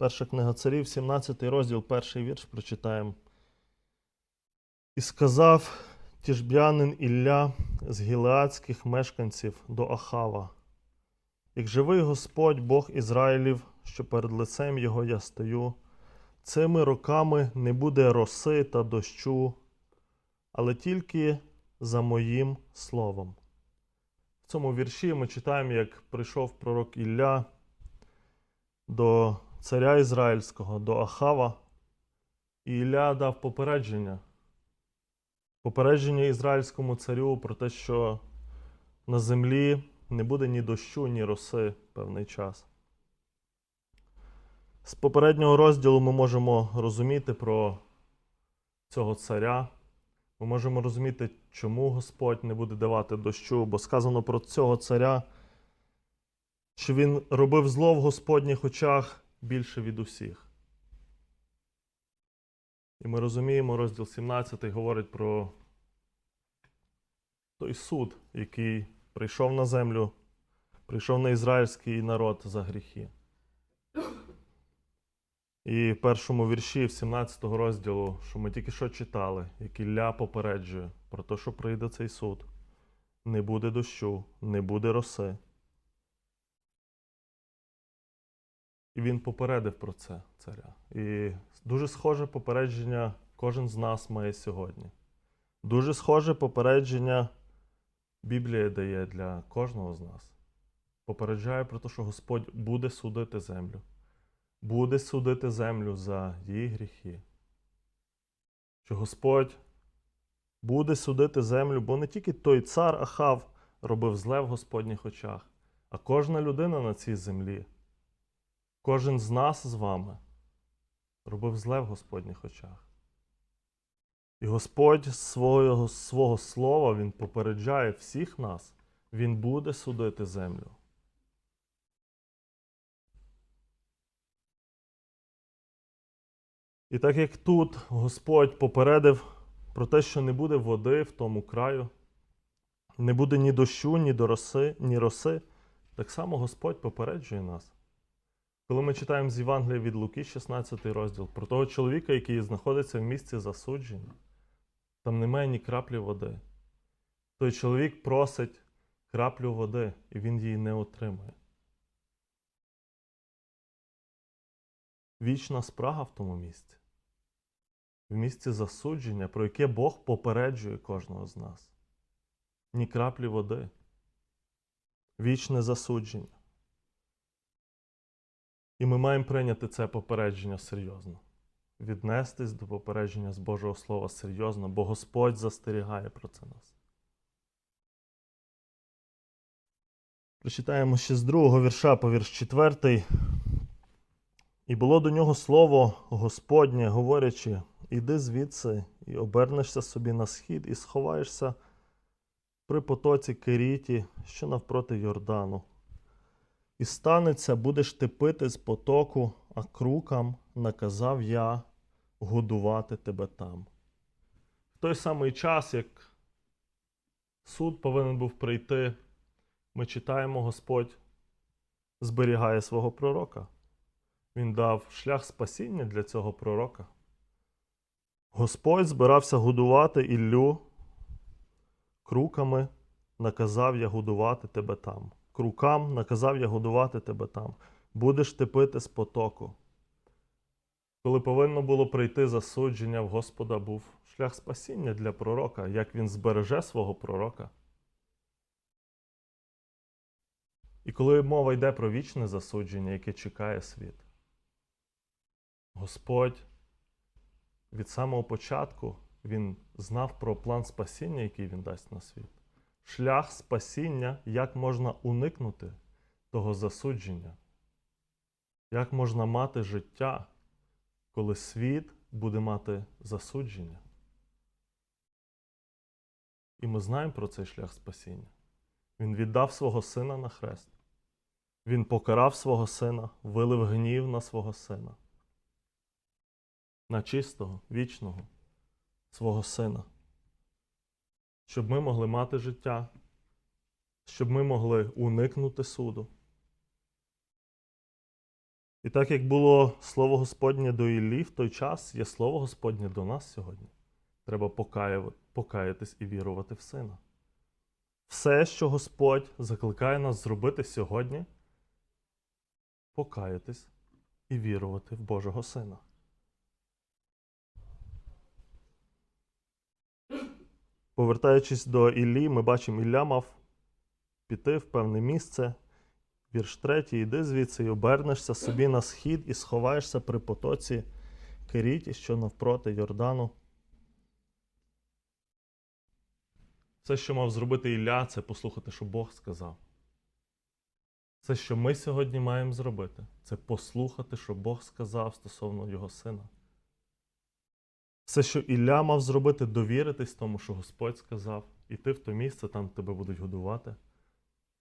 Перша книга царів, 17 розділ, перший вірш прочитаємо. І сказав тішбянин Ілля з гілеадських мешканців до Ахава. Як живий Господь, Бог Ізраїлів, що перед лицем його я стою, цими роками не буде роси та дощу, але тільки за моїм словом. В цьому вірші ми читаємо, як прийшов пророк Ілля до царя Ізраїльського, до Ахава, і Ілля дав попередження. Попередження ізраїльському царю про те, що на землі не буде ні дощу, ні роси певний час. З попереднього розділу ми можемо розуміти про цього царя. Ми можемо розуміти, чому Господь не буде давати дощу, бо сказано про цього царя, що він робив зло в Господніх очах більше від усіх. І ми розуміємо, розділ 17 говорить про той суд, який прийшов на землю, прийшов на ізраїльський народ за гріхи. І в першому вірші, в 17 розділу, що ми тільки що читали, як Ілля попереджує про те, що прийде цей суд. Не буде дощу, не буде роси. І він попередив про це царя. І дуже схоже попередження кожен з нас має сьогодні. Дуже схоже попередження Біблія дає для кожного з нас. Попереджає про те, що Господь буде судити землю, буде судити землю за її гріхи. Що Господь буде судити землю, бо не тільки той цар Ахав робив зле в Господніх очах, а кожна людина на цій землі. Кожен з нас з вами робив зле в Господніх очах. І Господь свого, свого слова Він попереджає всіх нас, Він буде судити землю. І так як тут Господь попередив про те, що не буде води в тому краю, не буде ні дощу, ні до роси, ні роси, так само Господь попереджує нас. Коли ми читаємо з Євангелія від Луки, 16 розділ, про того чоловіка, який знаходиться в місці засудження, там немає ні краплі води. Той чоловік просить краплю води, і він її не отримує. Вічна спрага в тому місці. В місці засудження, про яке Бог попереджує кожного з нас. Ні краплі води. Вічне засудження. І ми маємо прийняти це попередження серйозно. Віднестись до попередження з Божого Слова серйозно, бо Господь застерігає про це нас. Прочитаємо ще з другого вірша по вірш четвертий. І було до нього слово Господнє, говорячи: Іди звідси і обернешся собі на схід, і сховаєшся при потоці Керіті, що навпроти Йордану. І станеться, будеш ти пити з потоку, а крукам наказав я годувати тебе там. В той самий час, як суд повинен був прийти, ми читаємо, Господь зберігає свого пророка. Він дав шлях спасіння для цього пророка. Господь збирався годувати Іллю круками, наказав я годувати тебе там. Крукам наказав я годувати тебе там. Будеш ти пити з потоку. Коли повинно було прийти засудження, в Господа був шлях спасіння для пророка, як він збереже свого пророка. І коли мова йде про вічне засудження, яке чекає світ, Господь від самого початку Він знав про план спасіння, який він дасть на світ. Шлях спасіння, як можна уникнути того засудження, як можна мати життя, коли світ буде мати засудження. І ми знаємо про цей шлях спасіння. Він віддав свого сина на хрест. Він покарав свого сина, вилив гнів на свого сина, на чистого, вічного свого сина, щоб ми могли мати життя, щоб ми могли уникнути суду. І так як було слово Господнє до Іллі в той час, є слово Господнє до нас сьогодні. Треба покаятись і вірувати в Сина. Все, що Господь закликає нас зробити сьогодні, покаятись і вірувати в Божого Сина. Повертаючись до Іллі, ми бачимо, Ілля мав піти в певне місце. Вірш третій, іди звідси і обернешся собі на схід і сховаєшся при потоці Керіті, що навпроти Йордану. Все, що мав зробити Ілля, це послухати, що Бог сказав. Все, що ми сьогодні маємо зробити, це послухати, що Бог сказав стосовно його сина. Все, що Ілля мав зробити, довіритись тому, що Господь сказав, іти в то місце, там тебе будуть годувати.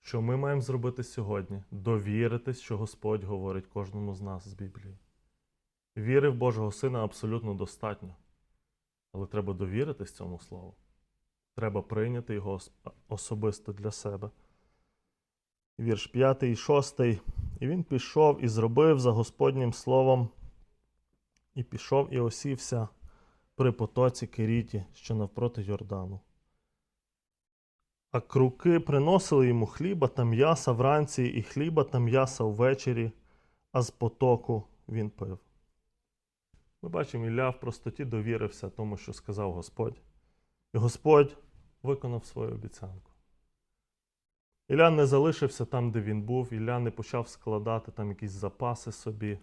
Що ми маємо зробити сьогодні? Довіритись, що Господь говорить кожному з нас з Біблії. Віри в Божого Сина абсолютно достатньо. Але треба довіритись цьому слову. Треба прийняти його особисто для себе. Вірш 5 і 6. І він пішов і зробив за Господнім словом, і пішов і осівся при потоці Керіті, що навпроти Йордану. А круки приносили йому хліба та м'яса вранці, і хліба та м'яса ввечері, а з потоку він пив. Ми бачимо, Ілля в простоті довірився тому, що сказав Господь. І Господь виконав свою обіцянку. Ілля не залишився там, де він був, Ілля не почав складати там якісь запаси собі,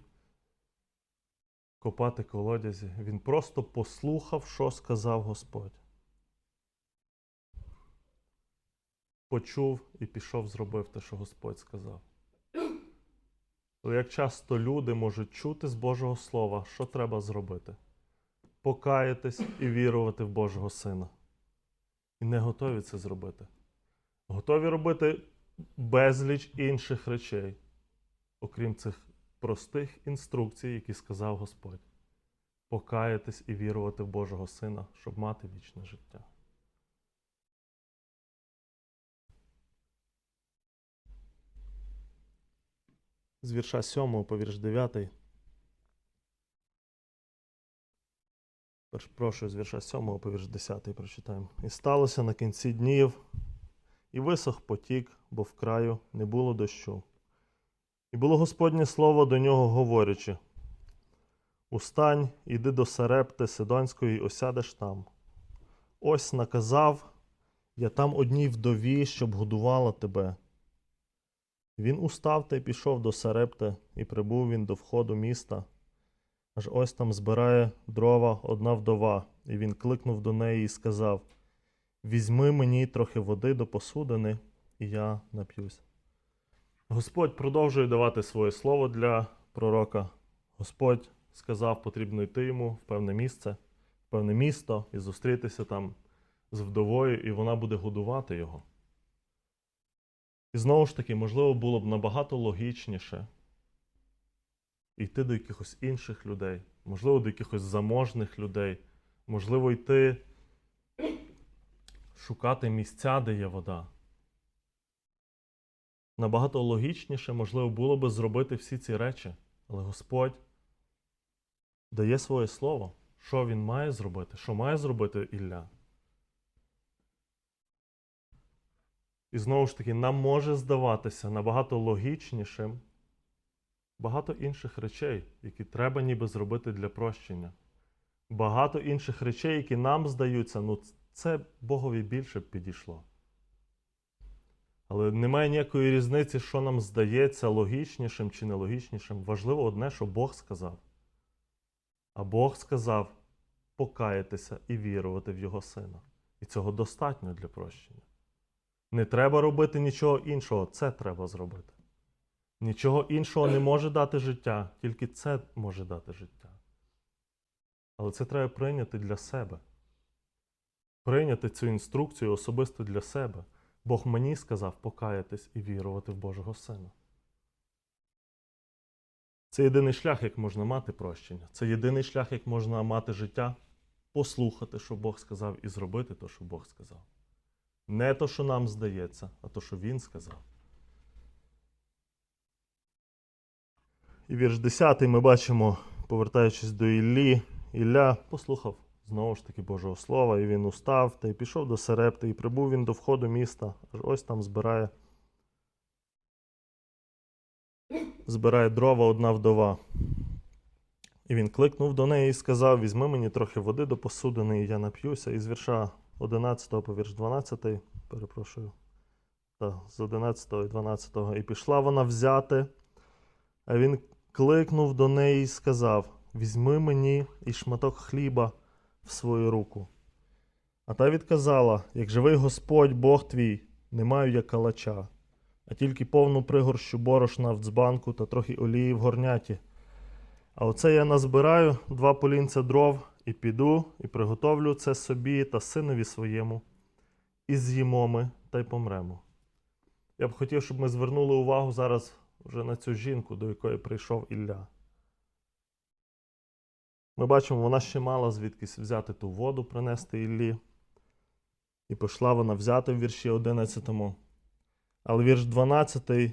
копати колодязі. Він просто послухав, що сказав Господь. Почув і пішов, зробив те, що Господь сказав. Але як часто люди можуть чути з Божого Слова, що треба зробити? Покаятись і вірувати в Божого Сина. І не готові це зробити. Готові робити безліч інших речей, окрім цих простих інструкцій, які сказав Господь. Покаятись і вірувати в Божого Сина, щоб мати вічне життя. з вірша 7 по вірш 9. Прошу з вірша 7 по вірш 10 прочитаємо. І сталося на кінці днів, і висох потік, бо в краю не було дощу. І було Господнє слово до нього, говорячи: Устань, іди до Сарепти Сидонської, і осядеш там. Ось наказав я там одній вдові, щоб годувала тебе. Він устав та й пішов до Сарепти, і прибув він до входу міста. Аж ось там збирає дрова одна вдова, і він кликнув до неї і сказав: Візьми мені трохи води до посудини, і я нап'юсь. Господь продовжує давати своє слово для пророка. Господь сказав, потрібно йти йому в певне місце, в певне місто і зустрітися там з вдовою, і вона буде годувати його. І знову ж таки, можливо, було б набагато логічніше йти до якихось інших людей, можливо, до якихось заможних людей, можливо, йти шукати місця, де є вода. Набагато логічніше, можливо, було би зробити всі ці речі, але Господь дає своє слово, що він має зробити, що має зробити Ілля. І знову ж таки, нам може здаватися набагато логічнішим багато інших речей, які треба ніби зробити для прощення. Багато інших речей, які нам здаються, ну це Богові більше б підійшло. Але немає ніякої різниці, що нам здається логічнішим чи нелогічнішим. Важливо одне, що Бог сказав. А Бог сказав покаятися і вірувати в Його Сина. І цього достатньо для прощення. Не треба робити нічого іншого, це треба зробити. Нічого іншого не може дати життя, тільки це може дати життя. Але це треба прийняти для себе. Прийняти цю інструкцію особисто для себе. Бог мені сказав покаятись і вірувати в Божого Сина. Це єдиний шлях, як можна мати прощення. Це єдиний шлях, як можна мати життя, послухати, що Бог сказав, і зробити те, що Бог сказав. Не то, що нам здається, а то, що Він сказав. І вірш 10 ми бачимо, повертаючись до Іллі, Ілля послухав знову ж таки Божого Слова, і він устав та й пішов до Серепти, і прибув він до входу міста, аж ось там збирає, збирає дрова одна вдова. І він кликнув до неї і сказав: Візьми мені трохи води до посудини, і я нап'юся. І з вірша 11 по вірш 12, перепрошую, та, з 11 і 12. І пішла вона взяти, а він кликнув до неї і сказав: Візьми мені і шматок хліба в свою руку. А та відказала: Як живий Господь, Бог твій, не маю я калача, а тільки повну пригорщу борошна в дзбанку та трохи олії в горняті. А оце я назбираю два полінця дров і піду, і приготовлю це собі та синові своєму, і з'їмо ми та й помремо. Я б хотів, щоб ми звернули увагу зараз вже на цю жінку, до якої прийшов Ілля. Ми бачимо, вона ще мала звідкись взяти ту воду, принести Іллі. І пішла вона взяти в вірші 11. Але вірш 12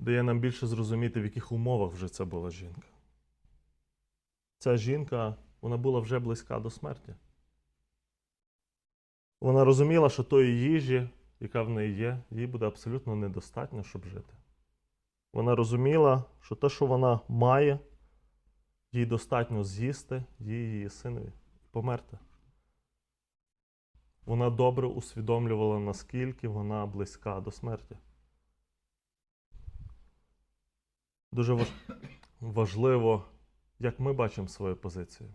дає нам більше зрозуміти, в яких умовах вже це була жінка. Ця жінка, вона була вже близька до смерті. Вона розуміла, що тої їжі, яка в неї є, їй буде абсолютно недостатньо, щоб жити. Вона розуміла, що те, що вона має, їй достатньо з'їсти, її синові і померти. Вона добре усвідомлювала, наскільки вона близька до смерті. Дуже важливо, як ми бачимо свою позицію.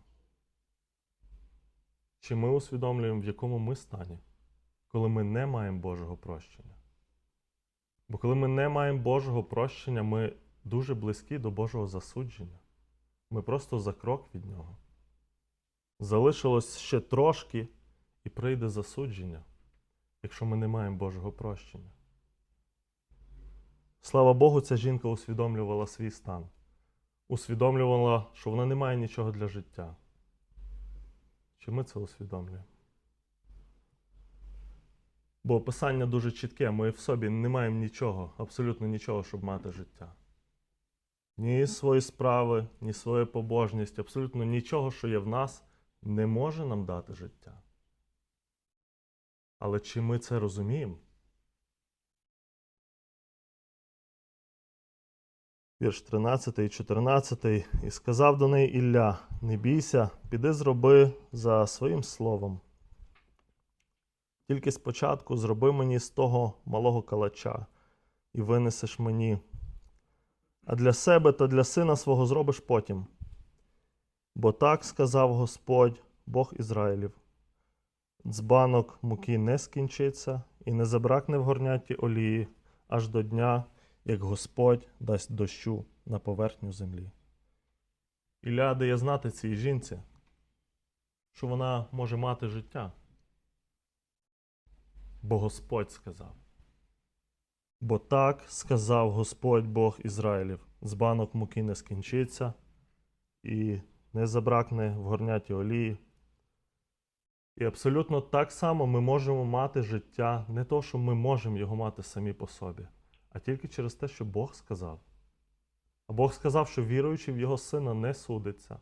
Чи ми усвідомлюємо, в якому ми стані, коли ми не маємо Божого прощення? Бо коли ми не маємо Божого прощення, ми дуже близькі до Божого засудження. Ми просто за крок від нього. Залишилось ще трошки, і прийде засудження, якщо ми не маємо Божого прощення. Слава Богу, ця жінка усвідомлювала свій стан, усвідомлювала, що вона не має нічого для життя. Чи ми це усвідомлюємо? Бо описання дуже чітке, ми в собі не маємо нічого, абсолютно нічого, щоб мати життя. Ні свої справи, ні свою побожність, абсолютно нічого, що є в нас, не може нам дати життя. Але чи ми це розуміємо? Вірш 13 і 14. І сказав до неї Ілля: Не бійся, піди зроби за своїм словом. Тільки спочатку зроби мені з того малого калача і винесеш мені. А для себе та для сина свого зробиш потім. Бо так сказав Господь, Бог Ізраїлів: Дзбанок муки не скінчиться і не забракне в горняті олії аж до дня, як Господь дасть дощу на поверхню землі. Ілля дає знати цій жінці, що вона може мати життя. Бо Господь сказав. Бо так сказав Господь Бог Ізраїлів: з банок муки не скінчиться і не забракне в горняті олії. І абсолютно так само ми можемо мати життя, не то, що ми можемо його мати самі по собі, а тільки через те, що Бог сказав. А Бог сказав, що віруючий в Його Сина не судиться,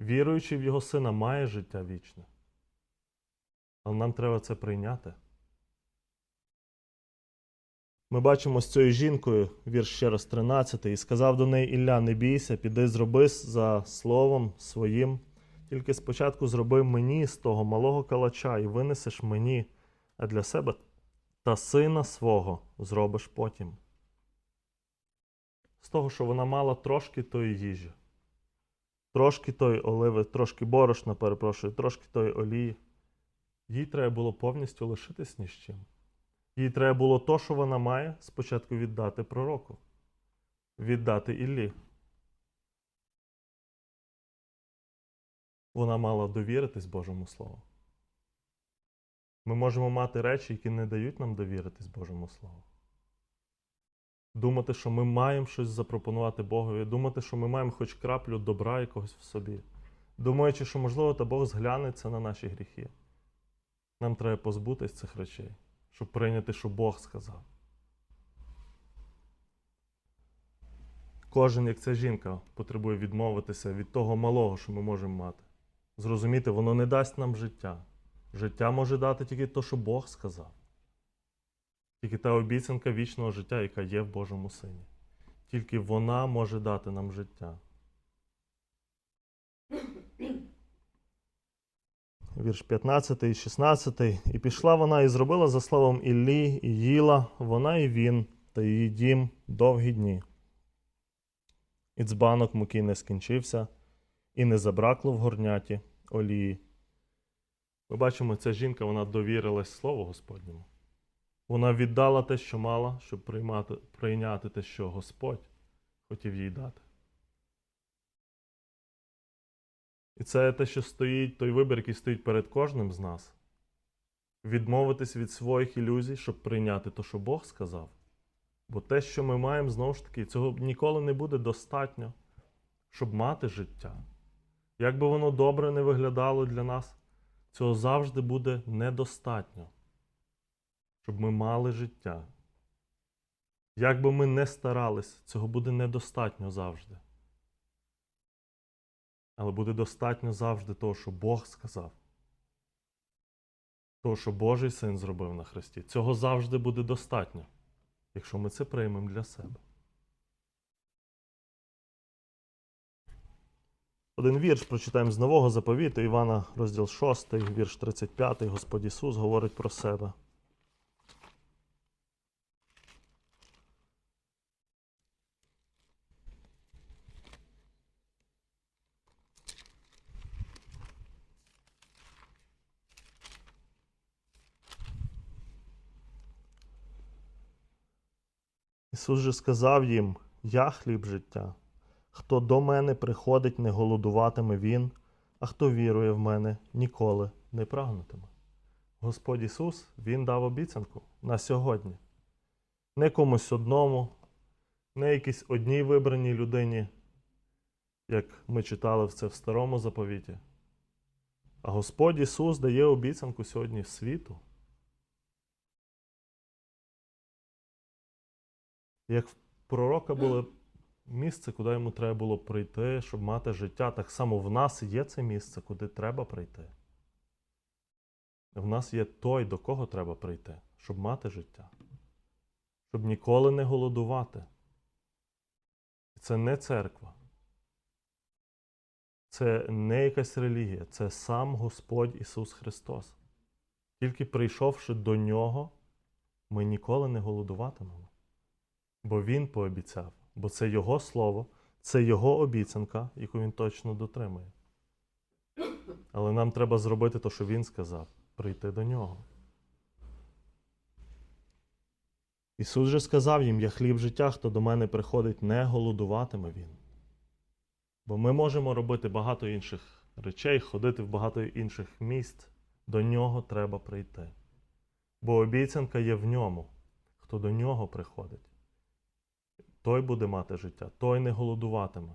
віруючий в Його Сина має життя вічне. Але нам треба це прийняти. Ми бачимо з цією жінкою, вірш ще раз 13, і сказав до неї Ілля, не бійся, піди зроби за словом своїм. Тільки спочатку зроби мені з того малого калача і винесеш мені, а для себе та сина свого зробиш потім. З того, що вона мала трошки тої їжі, трошки тої оливи, трошки борошна, перепрошую, трошки тої олії. Їй треба було повністю лишитись ні з чим. Їй треба було то, що вона має, спочатку віддати пророку, віддати Іллі. Вона мала довіритись Божому Слову. Ми можемо мати речі, які не дають нам довіритись Божому Слову. Думати, що ми маємо щось запропонувати Богові, думати, що ми маємо хоч краплю добра якогось в собі, думаючи, що, можливо, та Бог зглянеться на наші гріхи. Нам треба позбутись цих речей, щоб прийняти, що Бог сказав. кожен, як ця жінка, потребує відмовитися від того малого, що ми можемо мати. Зрозуміти, воно не дасть нам життя. Життя може дати тільки те, що Бог сказав. Тільки та обіцянка вічного життя, яка є в Божому Сині. Тільки вона може дати нам життя. Вірш 15 і 16. І пішла вона і зробила за словом Іллі, і їла вона і він, та її дім довгі дні. І дзбанок муки не скінчився, і не забракло в горняті олії. Ми бачимо, ця жінка вона довірилась Слову Господньому. Вона віддала те, що мала, щоб приймати, прийняти те, що Господь хотів їй дати. І це те, що стоїть, той вибір, який стоїть перед кожним з нас. Відмовитись від своїх ілюзій, щоб прийняти те, що Бог сказав. Бо те, що ми маємо, знову ж таки, цього ніколи не буде достатньо, щоб мати життя. Як би воно добре не виглядало для нас, цього завжди буде недостатньо, щоб ми мали життя. Як би ми не старались, цього буде недостатньо завжди. Але буде достатньо завжди того, що Бог сказав. Того, що Божий син зробив на Христі. Цього завжди буде достатньо, якщо ми це приймемо для себе. Один вірш прочитаємо з Нового заповіту Івана, розділ 6, вірш 35. Господь Ісус говорить про себе. Ісус же сказав їм: Я хліб життя. Хто до мене приходить, не голодуватиме він, а хто вірує в мене, ніколи не прагнутиме. Господь Ісус Він дав обіцянку на сьогодні. Не комусь одному, не якійсь одній вибраній людині, як ми читали це в Старому заповіті. А Господь Ісус дає обіцянку сьогодні світу. Як в пророка було місце, куди йому треба було прийти, щоб мати життя, так само в нас є це місце, куди треба прийти. В нас є той, до кого треба прийти, щоб мати життя, щоб ніколи не голодувати. Це не церква. Це не якась релігія, це сам Господь Ісус Христос. Тільки прийшовши до Нього, ми ніколи не голодуватимемо. Бо Він пообіцяв, бо це Його слово, це Його обіцянка, яку Він точно дотримує. Але нам треба зробити те, що Він сказав прийти до нього. Ісус же сказав їм: Я хліб життя, хто до мене приходить, не голодуватиме Він. Бо ми можемо робити багато інших речей, ходити в багато інших місць. До нього треба прийти. Бо обіцянка є в ньому. Хто до нього приходить, той буде мати життя, той не голодуватиме.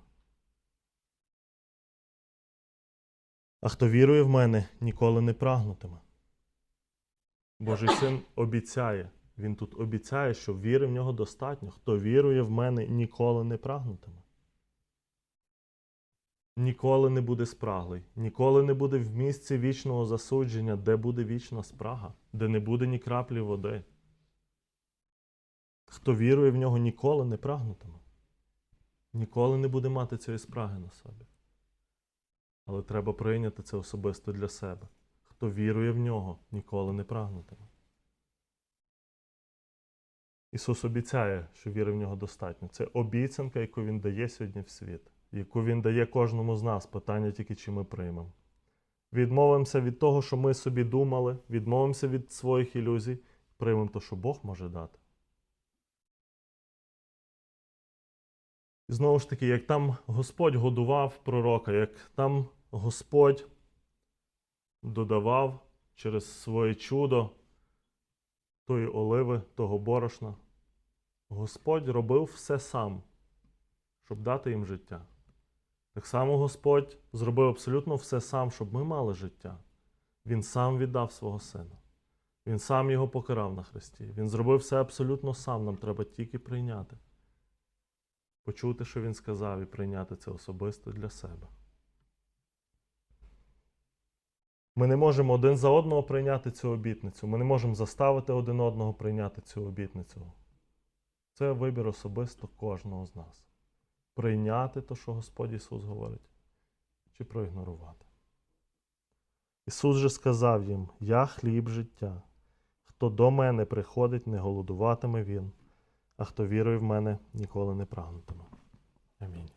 А хто вірує в мене, ніколи не прагнутиме. Божий син обіцяє. Він тут обіцяє, що віри в нього достатньо. Хто вірує в мене, ніколи не прагнутиме. Ніколи не буде спраглий, ніколи не буде в місці вічного засудження, де буде вічна спрага, де не буде ні краплі води. Хто вірує в нього, ніколи не прагнутиме. Ніколи не буде мати цієї спраги на собі. Але треба прийняти це особисто для себе. Хто вірує в нього, ніколи не прагнутиме. Ісус обіцяє, що віри в нього достатньо. Це обіцянка, яку Він дає сьогодні в світ, яку Він дає кожному з нас, питання тільки, чи ми приймемо. Відмовимося від того, що ми собі думали, відмовимося від своїх ілюзій, приймемо те, що Бог може дати. І знову ж таки, як там Господь годував пророка, як там Господь додавав через своє чудо тої оливи, того борошна, Господь робив все сам, щоб дати їм життя. Так само Господь зробив абсолютно все сам, щоб ми мали життя. Він сам віддав свого сина. Він сам його покарав на хресті. Він зробив все абсолютно сам. Нам треба тільки прийняти почути, що Він сказав, і прийняти це особисто для себе. Ми не можемо один за одного прийняти цю обітницю. Ми не можемо заставити один одного прийняти цю обітницю. Це вибір особисто кожного з нас. Прийняти те, що Господь Ісус говорить, чи проігнорувати. Ісус же сказав їм: Я хліб життя. Хто до мене приходить, не голодуватиме він, а хто вірує в мене, ніколи не прагнутиме. Амінь.